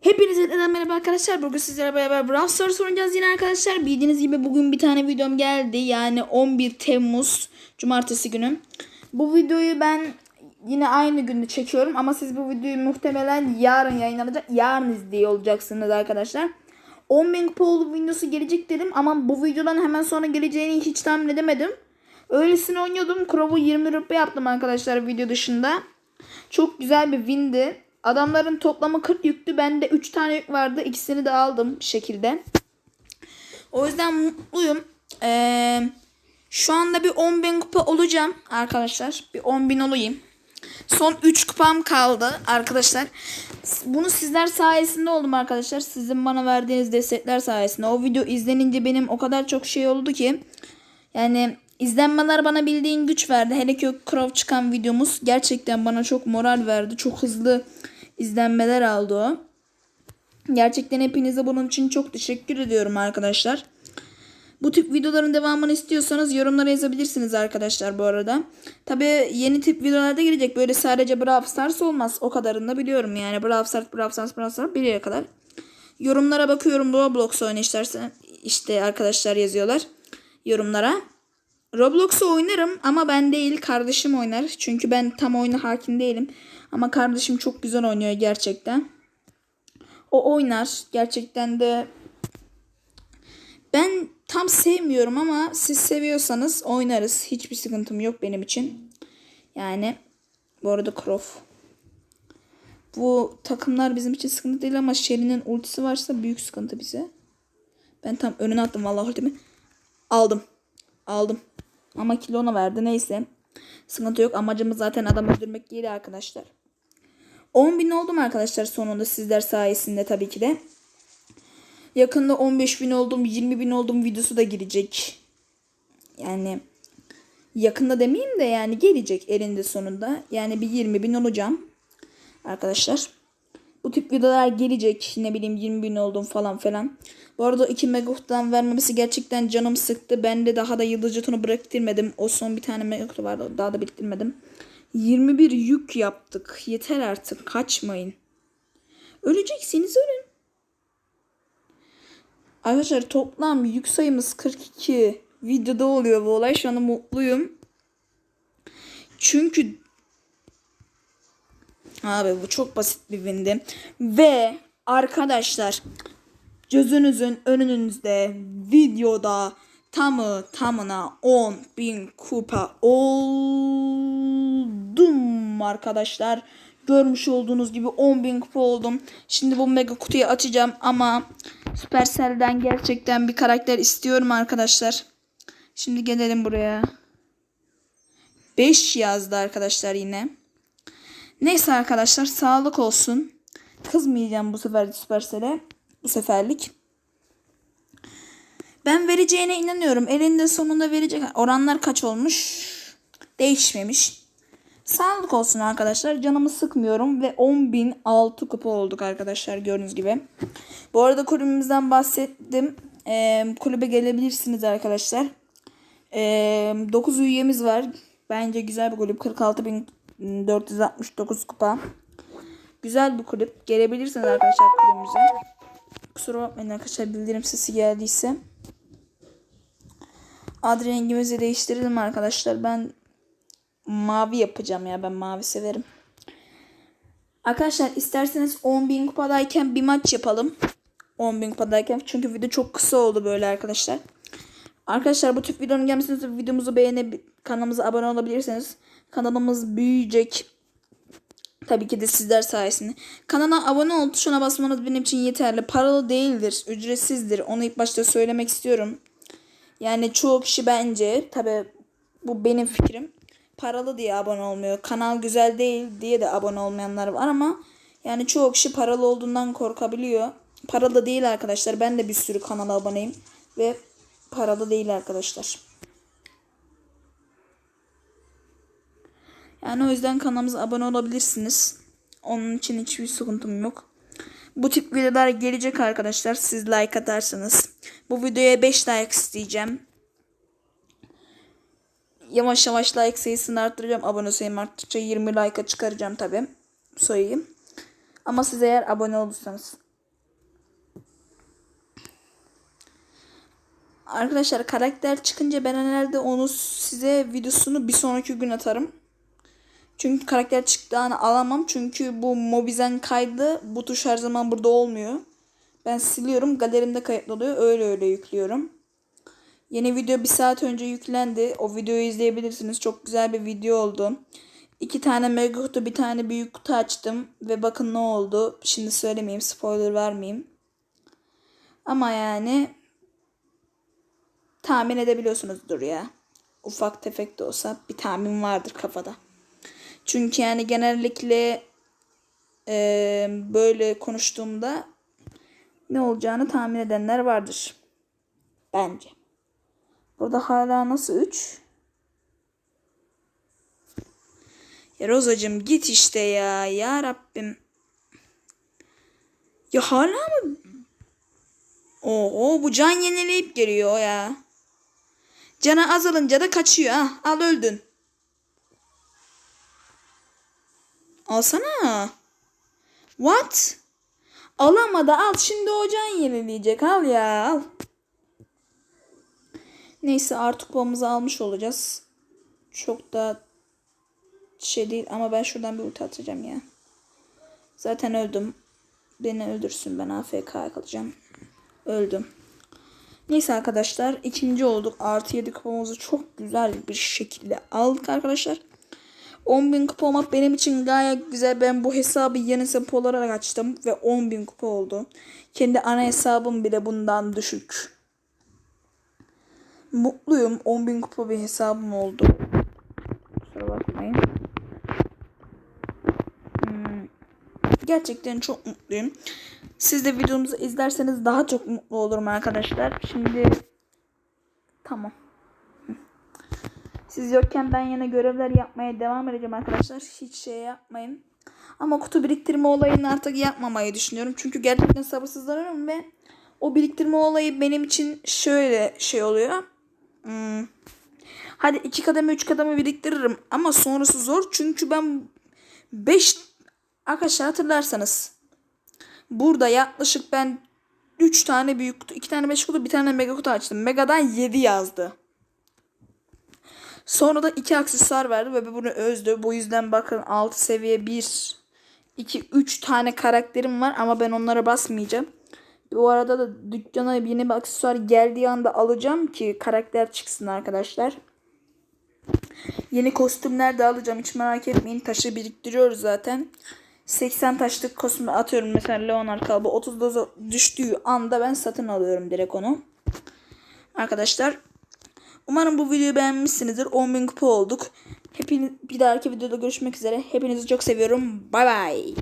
Hepinize yeniden merhaba arkadaşlar. Bugün sizlerle beraber Brawl Stars oynayacağız yine arkadaşlar. Bildiğiniz gibi bugün bir tane videom geldi. Yani 11 Temmuz Cumartesi günü. Bu videoyu ben yine aynı günde çekiyorum. Ama siz bu videoyu muhtemelen yarın yayınlanacak. Yarın izliyor olacaksınız arkadaşlar. 10.000 kupa oldu videosu gelecek dedim. Ama bu videodan hemen sonra geleceğini hiç tahmin edemedim. Öylesine oynuyordum. Crow'u 20 rüpe yaptım arkadaşlar video dışında. Çok güzel bir windi. Adamların toplamı 40 yüktü. Bende 3 tane yük vardı. İkisini de aldım bir şekilde. O yüzden mutluyum. Ee, şu anda bir 10.000 kupa olacağım arkadaşlar. Bir 10.000 olayım. Son 3 kupam kaldı arkadaşlar. Bunu sizler sayesinde oldum arkadaşlar. Sizin bana verdiğiniz destekler sayesinde. O video izlenince benim o kadar çok şey oldu ki. Yani izlenmeler bana bildiğin güç verdi. Hele ki Crow çıkan videomuz gerçekten bana çok moral verdi. Çok hızlı izlenmeler aldı o. Gerçekten hepinize bunun için çok teşekkür ediyorum arkadaşlar. Bu tip videoların devamını istiyorsanız yorumlara yazabilirsiniz arkadaşlar bu arada. Tabi yeni tip videolarda gelecek. Böyle sadece Brawl Stars olmaz. O kadarını da biliyorum yani. Brawl Stars, Brawl Stars, Brawl Stars bir yere kadar. Yorumlara bakıyorum. Roblox oyna istersen. işte arkadaşlar yazıyorlar yorumlara. Roblox'u oynarım ama ben değil kardeşim oynar. Çünkü ben tam oyuna hakim değilim. Ama kardeşim çok güzel oynuyor gerçekten. O oynar. Gerçekten de ben tam sevmiyorum ama siz seviyorsanız oynarız. Hiçbir sıkıntım yok benim için. Yani bu arada Croft. Bu takımlar bizim için sıkıntı değil ama Shelly'nin ultisi varsa büyük sıkıntı bize. Ben tam önüne attım vallahi ultimi. Aldım. Aldım. Ama kilo ona verdi neyse. Sıkıntı yok. Amacımız zaten adam öldürmek değil arkadaşlar. 10 bin oldum arkadaşlar sonunda sizler sayesinde tabii ki de. Yakında 15 bin oldum 20 bin oldum videosu da girecek. Yani yakında demeyeyim de yani gelecek elinde sonunda. Yani bir 20 bin olacağım. Arkadaşlar. Bu tip videolar gelecek. Ne bileyim 20 bin oldum falan falan. Bu arada 2 megahuttan vermemesi gerçekten canım sıktı. Ben de daha da yıldız jetonu bıraktırmadım. O son bir tane megahut vardı. Daha da biriktirmedim. 21 yük yaptık. Yeter artık. Kaçmayın. Öleceksiniz ölün. Arkadaşlar toplam yük sayımız 42. Videoda oluyor bu olay. Şu anda mutluyum. Çünkü Abi bu çok basit bir windi. Ve arkadaşlar gözünüzün önünüzde videoda tamı tamına 10 bin kupa oldum arkadaşlar. Görmüş olduğunuz gibi 10 bin kupa oldum. Şimdi bu mega kutuyu açacağım ama Supercell'den gerçekten bir karakter istiyorum arkadaşlar. Şimdi gelelim buraya. 5 yazdı arkadaşlar yine. Neyse arkadaşlar sağlık olsun. Kızmayacağım bu sefer Supercell'e. Bu seferlik. Ben vereceğine inanıyorum. Elinde sonunda verecek. Oranlar kaç olmuş? Değişmemiş. Sağlık olsun arkadaşlar. Canımı sıkmıyorum ve 10.006 kupa olduk arkadaşlar gördüğünüz gibi. Bu arada kulübümüzden bahsettim. Ee, kulübe gelebilirsiniz arkadaşlar. Ee, 9 üyemiz var. Bence güzel bir kulüp. 46.469 kupa. Güzel bir kulüp. Gelebilirsiniz arkadaşlar kulübümüze. Kusura bakmayın arkadaşlar bildirim sesi geldiyse. Ad rengimizi değiştirelim arkadaşlar. Ben mavi yapacağım ya. Ben mavi severim. Arkadaşlar isterseniz 10.000 kupadayken bir maç yapalım. 10.000 kupadayken. Çünkü video çok kısa oldu böyle arkadaşlar. Arkadaşlar bu tip videonun gelmesini videomuzu beğenip kanalımıza abone olabilirsiniz. Kanalımız büyüyecek. Tabii ki de sizler sayesinde. Kanala abone ol tuşuna basmanız benim için yeterli. Paralı değildir, ücretsizdir. Onu ilk başta söylemek istiyorum. Yani çoğu kişi bence tabii bu benim fikrim. Paralı diye abone olmuyor. Kanal güzel değil diye de abone olmayanlar var ama yani çoğu kişi paralı olduğundan korkabiliyor. Paralı değil arkadaşlar. Ben de bir sürü kanala aboneyim ve paralı değil arkadaşlar. Yani o yüzden kanalımıza abone olabilirsiniz. Onun için hiçbir sıkıntım yok. Bu tip videolar gelecek arkadaşlar. Siz like atarsanız. Bu videoya 5 like isteyeceğim. Yavaş yavaş like sayısını arttıracağım. Abone sayımı arttıkça 20 like'a çıkaracağım tabi sayıyı. Ama siz eğer abone olursanız Arkadaşlar karakter çıkınca ben herhalde onu size videosunu bir sonraki gün atarım. Çünkü karakter çıktığını alamam. Çünkü bu Mobizen kaydı bu tuş her zaman burada olmuyor. Ben siliyorum. Galerimde kayıtlı oluyor. Öyle öyle yüklüyorum. Yeni video bir saat önce yüklendi. O videoyu izleyebilirsiniz. Çok güzel bir video oldu. İki tane mega kutu bir tane büyük kutu açtım. Ve bakın ne oldu. Şimdi söylemeyeyim. Spoiler vermeyeyim. Ama yani tahmin edebiliyorsunuzdur ya. Ufak tefek de olsa bir tahmin vardır kafada. Çünkü yani genellikle e, böyle konuştuğumda ne olacağını tahmin edenler vardır. Bence. Burada hala nasıl 3? Ya Rozacığım git işte ya. Ya Rabbim. Ya hala mı? Oo bu can yenileyip geliyor ya. Canı azalınca da kaçıyor ha. Al öldün. Alsana. What? Alamadı al. Şimdi o can yenileyecek. Al ya al. Neyse artık kupamızı almış olacağız. Çok da şey değil ama ben şuradan bir ulti atacağım ya. Zaten öldüm. Beni öldürsün ben AFK kalacağım. Öldüm. Neyse arkadaşlar ikinci olduk. Artı 7 kupamızı çok güzel bir şekilde aldık arkadaşlar. 10.000 kupa olmak benim için gayet güzel. Ben bu hesabı yeni hesap olarak açtım ve 10.000 kupa oldu. Kendi ana hesabım bile bundan düşük. Mutluyum. 10.000 kupa bir hesabım oldu. Kusura bakmayın. Hmm. Gerçekten çok mutluyum. Siz de videomuzu izlerseniz daha çok mutlu olurum arkadaşlar. Şimdi tamam. Siz yokken ben yine görevler yapmaya devam edeceğim arkadaşlar. Hiç şey yapmayın. Ama kutu biriktirme olayını artık yapmamayı düşünüyorum. Çünkü gerçekten sabırsızlanıyorum ve o biriktirme olayı benim için şöyle şey oluyor. Hmm. Hadi iki kademe üç kademe biriktiririm ama sonrası zor. Çünkü ben 5 arkadaşlar hatırlarsanız burada yaklaşık ben 3 tane büyük kutu, 2 tane 5 kutu, bir tane mega kutu açtım. Mega'dan 7 yazdı. Sonra da 2 aksesuar verdi ve bunu özdü. Bu yüzden bakın 6 seviye 1 2 3 tane karakterim var ama ben onlara basmayacağım. Bu arada da dükkana yeni bir aksesuar geldiği anda alacağım ki karakter çıksın arkadaşlar. Yeni kostümler de alacağım hiç merak etmeyin. Taşı biriktiriyoruz zaten. 80 taşlık kostümü atıyorum mesela Leonard kalıbı 30 düştüğü anda ben satın alıyorum direkt onu. Arkadaşlar umarım bu videoyu beğenmişsinizdir. 10.000 kupa olduk. Hepiniz bir dahaki videoda görüşmek üzere. Hepinizi çok seviyorum. Bay bay.